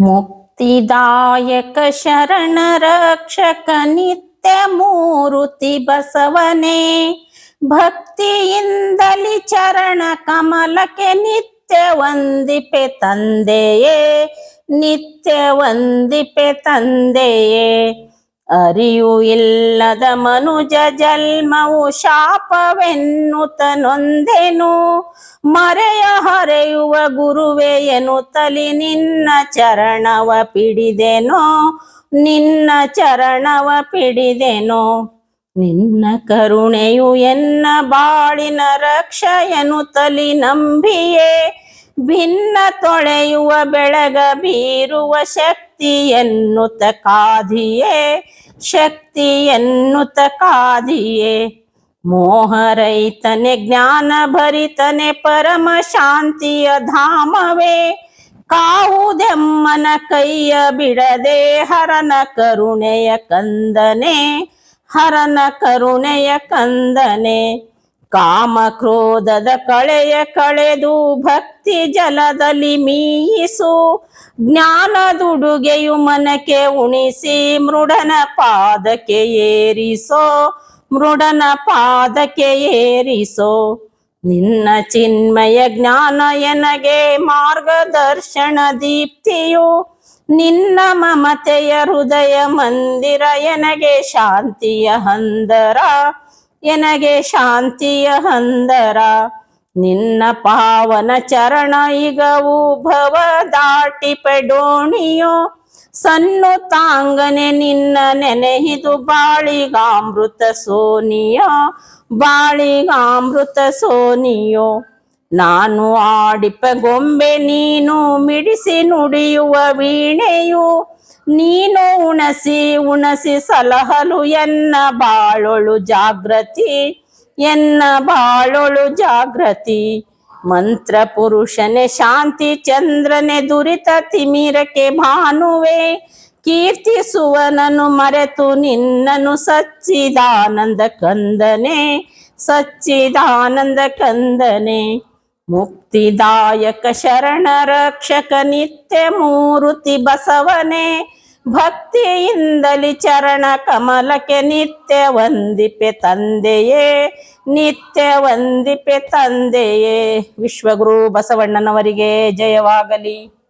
ಮುಕ್ತಿದಾಯಕ ಶರಣ ರಕ್ಷಕ ನಿತ್ಯ ಮೂರುತಿ ಬಸವನೇ. ಭಕ್ತಿಯಿಂದಲಿ ಚರಣ ಕಮಲಕ್ಕೆ ನಿತ್ಯ ವಂದಿಪೆ ತಂದೆಯೇ, ನಿತ್ಯ ವಂದಿಪೆ ತಂದೆಯೇ. ಅರಿವು ಇಲ್ಲದ ಮನುಜ ಜನ್ಮವು ಶಾಪವೆನ್ನುತ ನೊಂದೆನು ಮರೆಯ ಹರೆಯುವ ಗುರುವೆ ತಲಿ ನಿನ್ನ ಚರಣವ ಪಿಡಿದೆನೋ, ನಿನ್ನ ಚರಣವ ಪಿಡಿದೆನೋ. ನಿನ್ನ ಕರುಣೆಯು ಎನ್ನ ಬಾಳಿನ ರಕ್ಷ ತಲಿ ನಂಬಿಯೇ ಭಿನ್ನ ತೊಳೆಯುವ ಬೆಳಗ ಬೀರುವ ಶಕ್ತಿ ಎನ್ನುತ್ತ ಕಾದಿಯೇ ಶಕ್ತಿ ಎನ್ನುತ್ತ ಕಾದಿಯೇ. ಮೋಹರೈತನೆ ಜ್ಞಾನ ಭರಿತನೆ ಪರಮ ಶಾಂತಿಯ ಧಾಮವೇ. ಕಾವುದೆಮ್ಮನ ಕೈಯ ಬಿಡದೆ ಹರನ ಕರುಣೆಯ ಕಂದನೆ, ಹರನ ಕರುಣೆಯ ಕಂದನೆ. ಕಾಮ ಕ್ರೋಧದ ಕಳೆಯ ಕಳೆದು ಭಕ್ತಿ ಜಲದಲ್ಲಿ ಮೀಯಿಸು. ಜ್ಞಾನದುಡುಗೆಯು ಮನಕ್ಕೆ ಉಣಿಸಿ ಮೃಡನ ಪಾದಕ್ಕೆ ಏರಿಸೋ. ಮೃಡನ ಪಾದಕ್ಕೆ ಏರಿಸೋ. ನಿನ್ನ ಚಿನ್ಮಯ ಜ್ಞಾನ ಎನಗೆ ಮಾರ್ಗದರ್ಶನ ದೀಪ್ತಿಯು. ನಿನ್ನ ಮಮತೆಯ ಹೃದಯ ಮಂದಿರ ಎನಗೆ ಶಾಂತಿಯ ಹಂದರ. ಎನಗೆ ಶಾಂತಿಯ ಹಂದರ. ನಿನ್ನ ಪಾವನ ಚರಣ ಈಗವು ಭವ ದಾಟಿ ಪೆಡೋಣಿಯೋ, ಸನ್ನು ತಾಂಗನೆ ನಿನ್ನ ನೆನೆಹಿದು ಬಾಳಿಗಾಮೃತ ಸೋನಿಯೋ ಬಾಳಿಗಾಮೃತ ಸೋನಿಯೋ, ನಾನು ಆಡಿಪ ಗೊಂಬೆ ನೀನು ಮಿಡಿಸಿ ನುಡಿಯುವ ವೀಣೆಯು, ನೀನು ಉಣಸಿ ಉಣಸಿ ಸಲಹಲು ಎನ್ನ ಬಾಳೊಳು ಜಾಗೃತಿ ಎನ್ನ ಬಾಳೊಳು ಜಾಗೃತಿ ಮಂತ್ರ ಪುರುಷನೆ ಶಾಂತಿ ಚಂದ್ರನೆ ದುರಿತ ತಿಮಿರಕ್ಕೆ ಭಾನುವೆ. ಕೀರ್ತಿಸುವನನು ಮರೆತು ನಿನ್ನನು ಸಚ್ಚಿದಾನಂದ ಕಂದನೆ. ಸಚ್ಚಿದಾನಂದ ಕಂದನೆ. ಮುಕ್ತಿದಾಯಕ ಶರಣ ರಕ್ಷಕ ನಿತ್ಯ ಮೂರುತಿ ಬಸವನೇ. ಭಕ್ತಿಯಿಂದಲಿ ಚರಣ ಕಮಲಕ್ಕೆ ನಿತ್ಯ ವಂದಿಪೆ ತಂದೆಯೇ ನಿತ್ಯ ವಂದಿಪೆ ತಂದೆಯೇ. ವಿಶ್ವಗುರು ಬಸವಣ್ಣನವರಿಗೆ ಜಯವಾಗಲಿ.